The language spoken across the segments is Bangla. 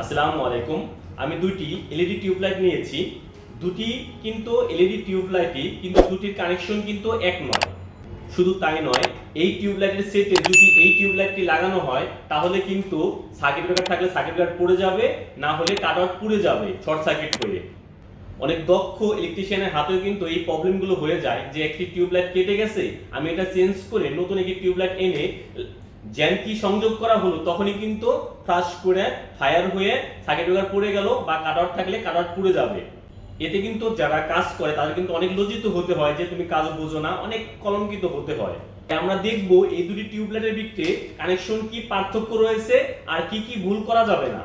আসসালামু আলাইকুম। আমি দুটি এলইডি টিউবলাইট নিয়েছি। দুটি কিন্তু এলইডি টিউবলাইটই, কিন্তু দুটির কানেকশন কিন্তু এক নয়। শুধু তাই নয়, এই টিউবলাইটের সেটে যদি এই টিউবলাইটটি লাগানো হয়, তাহলে কিন্তু সার্কিট ব্রেকার থাকলে সার্কিট ব্রেকার পড়ে যাবে, না হলে কাট আউট পুড়ে যাবে শর্ট সার্কিট হয়ে। অনেক দক্ষ ইলেকট্রিশিয়ানের হাতেও কিন্তু এই প্রবলেমগুলো হয়ে যায় যে একটি টিউবলাইট কেটে গেছে, আমি এটা চেঞ্জ করে নতুন একটি টিউবলাইট এনে জ্যান্কি সংযোগ করা হলো, তখনই কিন্তু ফ্লাশ করে ফায়ার হয়ে সার্কিট ব্রেকার পড়ে গেল বা কাট আউট থাকলে কাট আউট পুড়ে যাবে। এতে কিন্তু যারা কাজ করে, তাদের কিন্তু অনেক লজ্জিত হতে হয় যে তুমি কাজ বোঝো না, অনেক কলঙ্কিত হতে হয়। আমরা দেখব এই দুটি টিউবলাইটের ভিত্তিতে কানেকশন কি পার্থক্য রয়েছে আর কি কি ভুল করা যাবে না।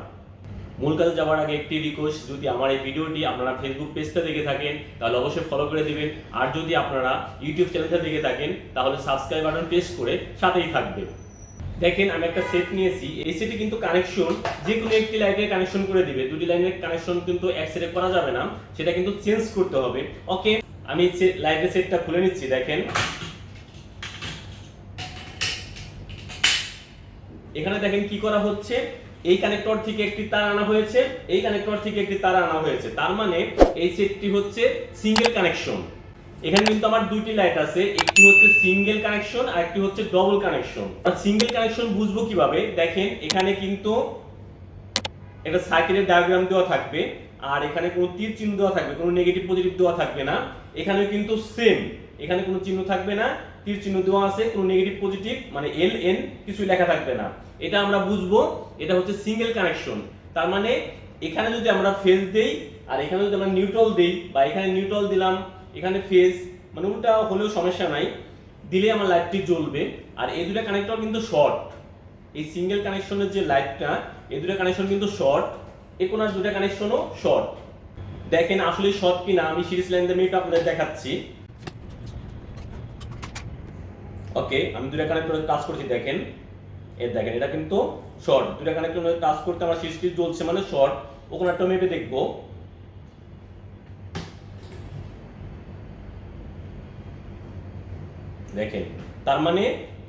মূল কাজে যাওয়ার আগে একটি রিকোয়েস্ট যদি আমার এই ভিডিওটি আপনারা ফেসবুক পেজটা দেখে থাকেন, তাহলে অবশ্যই ফলো করে দিবেন। আর যদি আপনারা ইউটিউব চ্যানেলটা দেখে থাকেন, তাহলে সাবস্ক্রাইব বাটন প্রেস করে সাথেই থাকবেন। দেখেন, আমি একটা সেট নিয়েছি। এই সেটে কিন্তু কানেকশন যে কোনো একটি লাইনের কানেকশন করে দিবে। দুটি লাইনের কানেকশন কিন্তু এক সেটে করা যাবে না। সেটা কিন্তু চেঞ্জ করতে হবে। ওকে আমি লাইটের সেটটা খুলে নিচ্ছি, দেখেন। এখানে দেখেন কি করা হচ্ছে? এই কানেক্টর থেকে একটি তার আনা হয়েছে, এই কানেক্টর থেকে একটি তার আনা হয়েছে। তার মানে এই সেটটি হচ্ছে সিঙ্গেল কানেকশন এখানে কিন্তু আমার দুইটি লাইট আছে, একটি হচ্ছে সিঙ্গেল কানেকশন আর একটি হচ্ছে ডবল কানেকশন আর সিঙ্গেল কানেকশন বুঝব কীভাবে? দেখেন, এখানে কিন্তু একটা সার্কিটের ডায়াগ্রাম দেওয়া থাকবে, আর এখানে কোনো তীর চিহ্ন দেওয়া থাকবে, কোনো নেগেটিভ পজিটিভ দেওয়া থাকবে না। এখানে কিন্তু সেম এখানে কোনো চিহ্ন থাকবে না, তীর চিহ্ন দেওয়া আছে, কোনো নেগেটিভ পজিটিভ মানে এল এন কিছু লেখা থাকবে না। এটা আমরা বুঝব, এটা হচ্ছে সিঙ্গেল কানেকশন তার মানে এখানে যদি আমরা ফেজ দেই, আর এখানে যদি আমরা নিউট্রাল দেই, বা এখানে নিউট্রাল দিলাম এখানে ফেজ মানে উল্টা হলেও সমস্যা নাই। দিলে আমার লাইটটি জ্বলবে। আর এই দুটা কানেক্টর কিন্তু শর্ট এই সিঙ্গেল কানেকশনের যে লাইটটা এই দুটা কানেকশন কিন্তু শর্ট এ কোনার দুটো কানেকশনও শর্ট দেখেন আসলে শর্ট কিনা, আমি সিরিজ লাইন দিয়ে এটা আপনাদের দেখাচ্ছি। ওকে আমি দুটো কানেক্টর কাজ করছি, দেখেন। এর দেখেন, এটা কিন্তু শর্ট দুটা কানেক্টর টাচ করতে আমার সিরিজটি জ্বলছে মানে শর্ট ও কোনারটা মেপে দেখব। দেখেন, তার মানে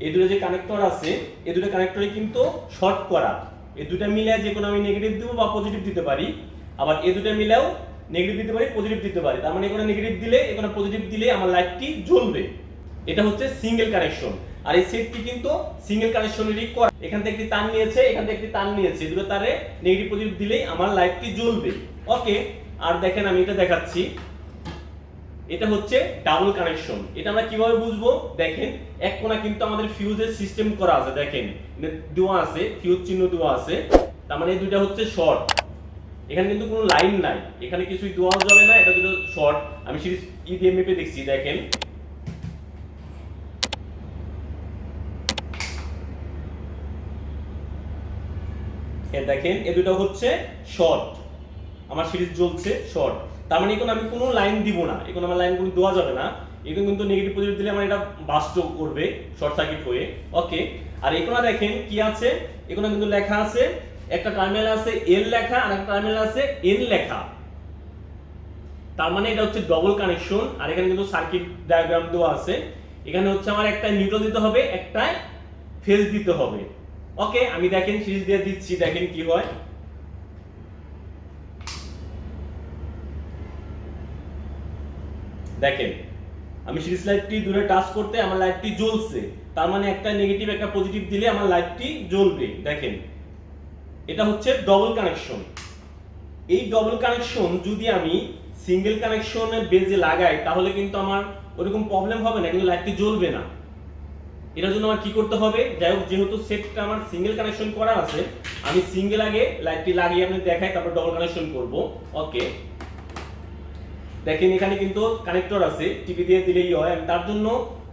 এই দুটো যে কানেক্টর আছে, এই দুটো কানেক্টরে কিন্তু শর্ট করা। এই দুটো মিলে যে কোনো আমি নেগেটিভ দেবো বা পজিটিভ দিতে পারি। আবার এই দুটো মিলেও নেগেটিভ দিতে পারি পজিটিভ দিতে পারি। তার মানে এখানে নেগেটিভ দিলে এখানে পজিটিভ দিলে আমার লাইটটি জ্বলবে। এটা হচ্ছে সিঙ্গেল কানেকশন আর এই সেটটি কিন্তু সিঙ্গেল কানেকশনেরই করা। এখান থেকে একটি তার নিয়েছে, এখান থেকে একটি তার নিয়েছে। দুটো তারে নেগেটিভ পজিটিভ দিলেই আমার লাইটটি জ্বলবে। ওকে আর দেখেন আমি এটা দেখাচ্ছি। এটা হচ্ছে ডাবল কানেকশন এটা আমরা কীভাবে বুঝব? দেখেন, এক কোণা কিন্তু আমাদের ফিউজের সিস্টেম করা আছে, দেখেন। দেওয়া আছে, ফিউজ চিহ্ন দেওয়া আছে। তার মানে দুইটা হচ্ছে শর্ট এখানে কিন্তু কোনো লাইন নাই। এখানে কিছুই দেওয়া যাবে না, এটা দুটো শর্ট আমি সিরিজ ই দিয়ে মেপে দেখছি, দেখেন। দেখেন, এ দুটো হচ্ছে শর্ট আমার সিরিজ জ্বলছে শর্ট। তার মানে এখন আমি কোনো লাইন দিব না। এখন আমার লাইন কোনো দেওয়া যাবে না। এখন কিন্তু নেগেটিভ পজিটিভ দিলে আমার এটা বাস্ট করবে শর্ট সার্কিট হয়ে। ওকে আর এখানে দেখেন কি আছে? এখানে কিন্তু লেখা আছে, একটা টার্মিনাল আছে এল লেখা, আর একটা টার্মিনাল আছে এন লেখা। তার মানে এটা হচ্ছে ডবল কানেকশন আর এখানে কিন্তু সার্কিট ডায়াগ্রাম দেওয়া আছে। এখানে হচ্ছে আমার একটা নিউট্রাল দিতে হবে, একটা ফেজ দিতে হবে। ওকে আমি দেখেন সিরিজ দিয়ে দিচ্ছি, দেখেন কি হয়। দেখেন, আমি সিরিজ লাইটটি দূরে টাচ করতে আমার লাইটটি জ্বলছে। তার মানে একটা নেগেটিভ একটা পজিটিভ দিলে আমার লাইটটি জ্বলবে। দেখেন, এটা হচ্ছে ডবল কানেকশন এই ডবল কানেকশন যদি আমি সিঙ্গেল কানেকশনের বেজে লাগাই, তাহলে কিন্তু আমার ওরকম প্রবলেম হবে না, কিন্তু লাইটটি জ্বলবে না। এটার জন্য আমার কি করতে হবে? যাই হোক, যেহেতু সেটটা আমার সিঙ্গেল কানেকশন করা আছে, আমি সিঙ্গেল আগে লাইটটি লাগিয়ে আপনি দেখাই, তারপর ডবল কানেকশন করব। ওকে দেখেন এখানে কিন্তু কানেক্টর আছে টিভি দিয়ে দিলেই হয়। আমি তার জন্য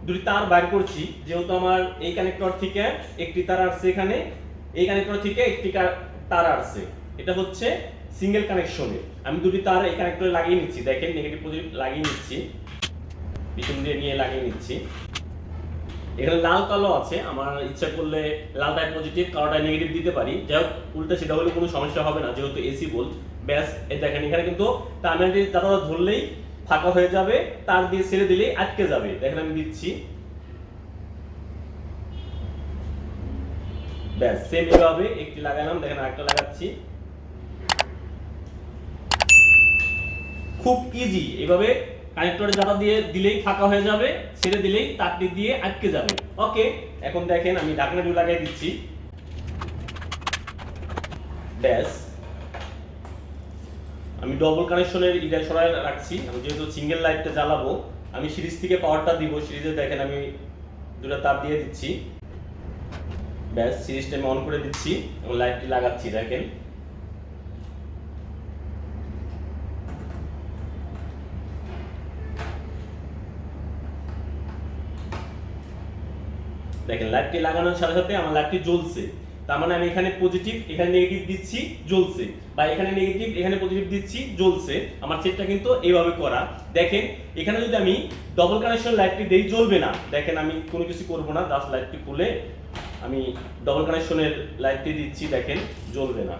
দুটি তার বাইর করছি, যেহেতু আমার এই কানেক্টর থেকে একটি তার আসছে এখানে, এই কানেক্টর থেকে একটি তার আসছে। এটা হচ্ছে সিঙ্গেল কানেকশনে আমি দুটি তার এই কানেক্টরে লাগিয়ে নিচ্ছি। দেখেন নেগেটিভ পজিটিভ লাগিয়ে নিচ্ছি। পিছন দিয়ে নিয়ে লাগিয়ে নিচ্ছি। এখানে লাল কালো আছে। আমার ইচ্ছা করলে লালটাই পজিটিভ কালোটাই নেগেটিভ দিতে পারি। যাই হোক, উল্টা সেটা হলে কোনো সমস্যা হবে না, যেহেতু এসি বোল্ট ব্যাস, এই দেখেন, এখানে কিন্তু টার্মিনালটি দাদা ধরলেই ফাঁকা হয়ে যাবে, তার দিয়ে ছেড়ে দিলেই আটকে যাবে। দেখেন, আমি দিচ্ছি। ব্যাস সেম এভাবে একটি লাগালাম, দেখেন, আরেকটা লাগাচ্ছি। খুব ইজি এভাবে কানেক্টরে দিয়ে দিলেই ফাঁকা হয়ে যাবে, ছেড়ে দিলেই তারটি দিয়ে আটকে যাবে। ওকে এখন দেখেন, আমি ঢাকনাটিও লাগাই দিচ্ছি। ব্যাস। আমি ডবল কানেকশনের ইটা সরাই রাখছি। আমি যেহেতু সিঙ্গেল লাইটটা জ্বালাবো, আমি সিরিজ থেকে পাওয়ারটা দিব। সিরিজে দেখেন আমি দুটো তার দিয়ে দিচ্ছি। ব্যাস, সিরিজটা আমি অন করে দিচ্ছি এবং লাইটটি লাগাচ্ছি, দেখেন। দেখেন লাইটটি লাগানোর সাথে সাথে আমার লাইটটি জ্বলছে। তার মানে আমি এখানে পজিটিভ এখানে নেগেটিভ দিচ্ছি, জ্বলছে। বা এখানে নেগেটিভ এখানে পজিটিভ দিচ্ছি, জ্বলছে। আমার সেটটা কিন্তু এইভাবে করা। দেখেন, এখানে যদি আমি ডবল কানেকশন লাইটটি দেই, জ্বলবে না। দেখেন, আমি কোনো কিছু করব না জাস্ট লাইটটি খুলে আমি ডবল কানেকশনের লাইটটি দিচ্ছি, দেখেন, জ্বলবে না।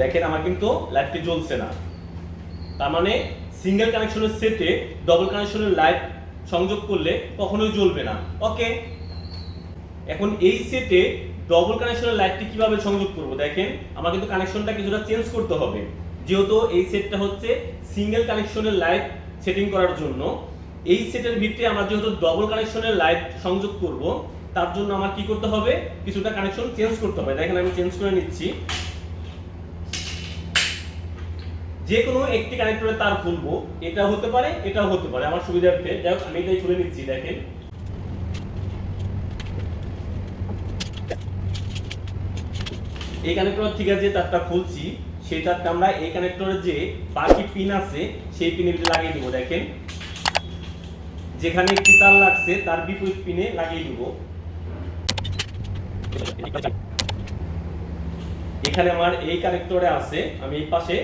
দেখেন, আমার কিন্তু লাইটটি জ্বলছে না। তার মানে সিঙ্গেল কানেকশনের সেটে ডবল কানেকশনের লাইট সংযোগ করলে কখনোই জ্বলবে না। ওকে এখন এই সেটে ডবল কানেকশনের লাইটটি কীভাবে সংযোগ করব? দেখেন, আমার কিন্তু কানেকশনটা কিছুটা চেঞ্জ করতে হবে। যেহেতু এই সেটটা হচ্ছে সিঙ্গেল কানেকশনের লাইট সেটিং করার জন্য। এই সেটের ভিত্তিতে আমরা যেহেতু ডবল কানেকশনের লাইট সংযোগ করব, তার জন্য আমার কি করতে হবে? কিছুটা কানেকশন চেঞ্জ করতে হবে। দেখেন আমি চেঞ্জ করে নিচ্ছি। যে কোনো একটি কানেক্টরে তার খুলবো, এটা হতে পারে, এটাও হতে পারে, আমার সুবিধার্থে। যাই হোক, আমি এটাই খুলে নিচ্ছি, দেখেন। এই কানেক্টর থেকে যে তারটা খুলছি, সেই তারটা আমরা এই কানেক্টরের যে বাকি পিন আছে, সেই পিনে লাগিয়ে দেবো, দেখেন। যেখানে একটি তার লাগছে, তার বিপরীত পিনে লাগিয়ে দিব। এখানে আমার এই কানেক্টরে আছে, আমি এই পাশে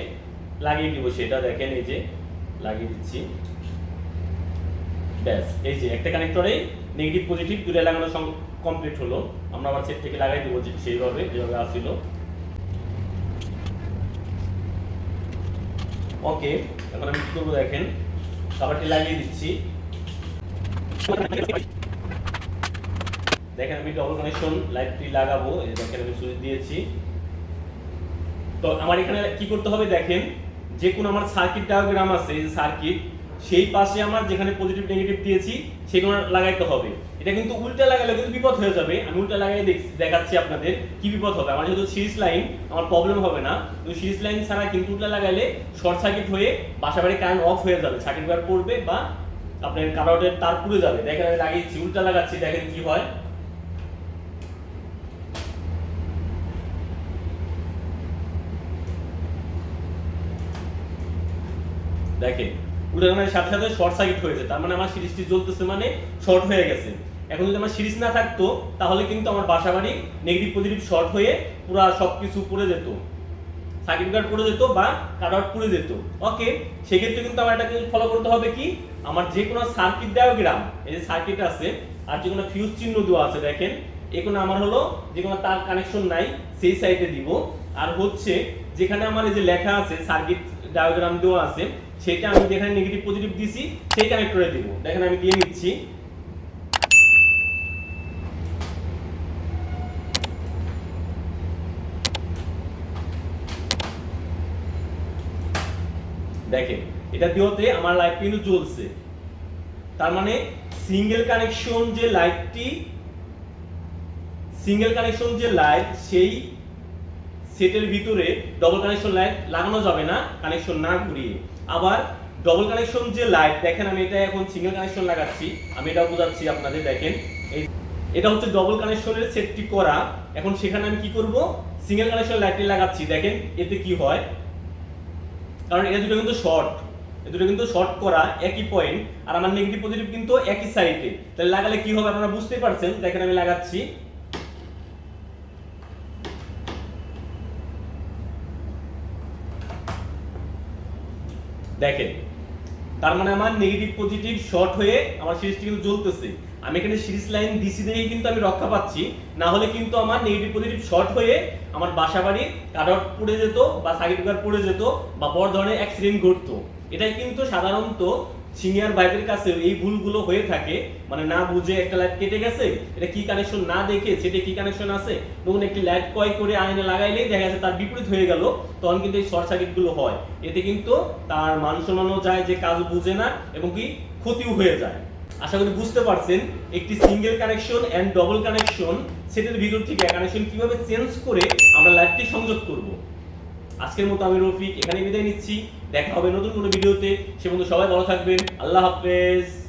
লাগিয়ে দিব সেটা দেখেন এই যে, লাগিয়ে দিচ্ছি। ব্যাস, এই যে একটা কানেক্টরে নেগেটিভ পজিটিভ দুটো লাগানো কমপ্লিট হলো। আমরা আবার সেট থেকে লাগাই দিব সেইভাবে, যেভাবে আসছিল ওকে, এখন আমি কি করব দেখেন? খাবারটি লাগিয়ে দিচ্ছি। দেখেন আমি ডবল কানেকশন লাইটটি লাগাবো। দেখেন আমি সুইচ দিয়েছি। তো আমার এখানে কি করতে হবে দেখেন? যে কোন আমার সার্কিট ডায়াগ্রাম আছে সার্কিট, সেই পাশে আমার যেখানে পজিটিভ নেগেটিভ দিয়েছি, সেগুলো লাগাইতে হবে। এটা কিন্তু উল্টা লাগালে কিন্তু বিপদ হয়ে যাবে। আমি উল্টা লাগাই দেখ- দেখাচ্ছি আপনাদের কি বিপদ হবে। আমার যেহেতু সিরিজ লাইন আমার প্রবলেম হবে না। কিন্তু সিরিজ লাইন ছাড়া কিন্তু উল্টা লাগাইলে শর্ট সার্কিট হয়ে বাসা বাড়ি কারেন্ট অফ হয়ে যাবে। সার্কিট বার পড়বে বা আপনার কারোটের তার পুড়ে যাবে। দেখেন আমি লাগিয়েছি, উল্টা লাগাচ্ছি, দেখেন কি হয়। দেখেন উল্টানোর সাথে সাথে শর্ট সার্কিট হয়েছে। তার মানে আমার সিরিজটি জ্বলতেছে মানে শর্ট হয়ে গেছে। এখন যদি আমার সিরিজ না থাকতো, তাহলে কিন্তু আমার বাসা বাড়ি নেগেটিভ পজিটিভ শর্ট হয়ে পুরা সবকিছু পুড়ে যেত। সার্কিট গার্ড পুড়ে যেত বা কাট আউট পুড়ে যেত। ওকে সেক্ষেত্রে কিন্তু আমার এটাকে ফলো করতে হবে কি? আমার যে কোনো সার্কিট ডায়াগ্রাম এই যে সার্কিট আছে, আর যে কোনো ফিউজ চিহ্ন দেওয়া আছে, দেখেন এখানে আমার হলো যে কোনো তার কানেকশন নাই, সেই সাইডে দিব। আর হচ্ছে, যেখানে আমার এই যে লেখা আছে সার্কিট ডায়াগ্রাম দেওয়া আছে সেটা আমি যেখানে নেগেটিভ পজিটিভ দিছি সেই কানেক্টরে দিব। দেখেন আমি দিয়ে নিচ্ছি। দেখেন, এটা দিওতে আমার লাইট কিন্তু জ্বলছে। তার মানে সিঙ্গেল কানেকশন যে লাইটটি সিঙ্গেল কানেকশন যে লাইট সেই সেটের ভিতরে ডবল কানেকশন লাইট লাগানো যাবে না কানেকশন না ঘুরিয়ে। আবার ডবল কানেকশন যে লাইট দেখেন আমি এটা এখন সিঙ্গেল কানেকশন লাগাচ্ছি, আমি এটাও বোঝাচ্ছি আপনাদের, দেখেন। এই এটা হচ্ছে ডবল কানেকশনের সেটটি করা। এখন সেখানে আমি কি করব? সিঙ্গেল কানেকশন লাইটটি লাগাচ্ছি, দেখেন এতে কি হয়। কারণ এটা দুটো কিন্তু শর্ট দুটো কিন্তু শর্ট করা, একই পয়েন্ট আর আমার নেগেটিভ পজিটিভ কিন্তু একই সাইডে তাহলে লাগালে কি হবে আপনারা বুঝতে পারছেন? দেখেন আমি লাগাচ্ছি। দেখেন, তার মানে আমার নেগেটিভ পজিটিভ শর্ট হয়ে আমার সিরিজটি কিন্তু জ্বলতেছে। আমি এখানে সিরিজ লাইন ডিসি দেখে কিন্তু আমি রক্ষা পাচ্ছি, না হলে কিন্তু আমার নেগেটিভ পজিটিভ শর্ট হয়ে আমার বাসা বাড়ি কাটআউট পড়ে যেত বা সার্কিট পড়ে যেত বা বড় ধরনের অ্যাক্সিডেন্ট ঘটতো। এটাই কিন্তু সাধারণত সিনিয়র ভাইদের কাছে এই ভুলগুলো হয়ে থাকে মানে না বুঝে একটা লাইট কেটে গেছে, এটা কি কানেকশন না দেখে সেটা কি কানেকশন আছে তখন একটি লাইট ক্রয় করে আইনে লাগাইলেই দেখা যাচ্ছে তার বিপরীত হয়ে গেল, তখন কিন্তু এই শর্ট সার্কিটগুলো হয়। এতে কিন্তু তার মান সম্মানও যায়, যে কাজ বুঝে না, এবং কি ক্ষতিও হয়ে যায়। আশা করি বুঝতে পারছেন, একটি single connection and double connection সেটের ভিতর থেকে কানেকশন কীভাবে চেঞ্জ করে আমরা লাইটটি সংযোগ করব। আজকের মতো আমি রফিক এখানে বিদায় নিচ্ছি। দেখা হবে নতুন কোনো ভিডিওতে। সে বন্ধু সবাই ভালো থাকবেন। আল্লাহ হাফেজ।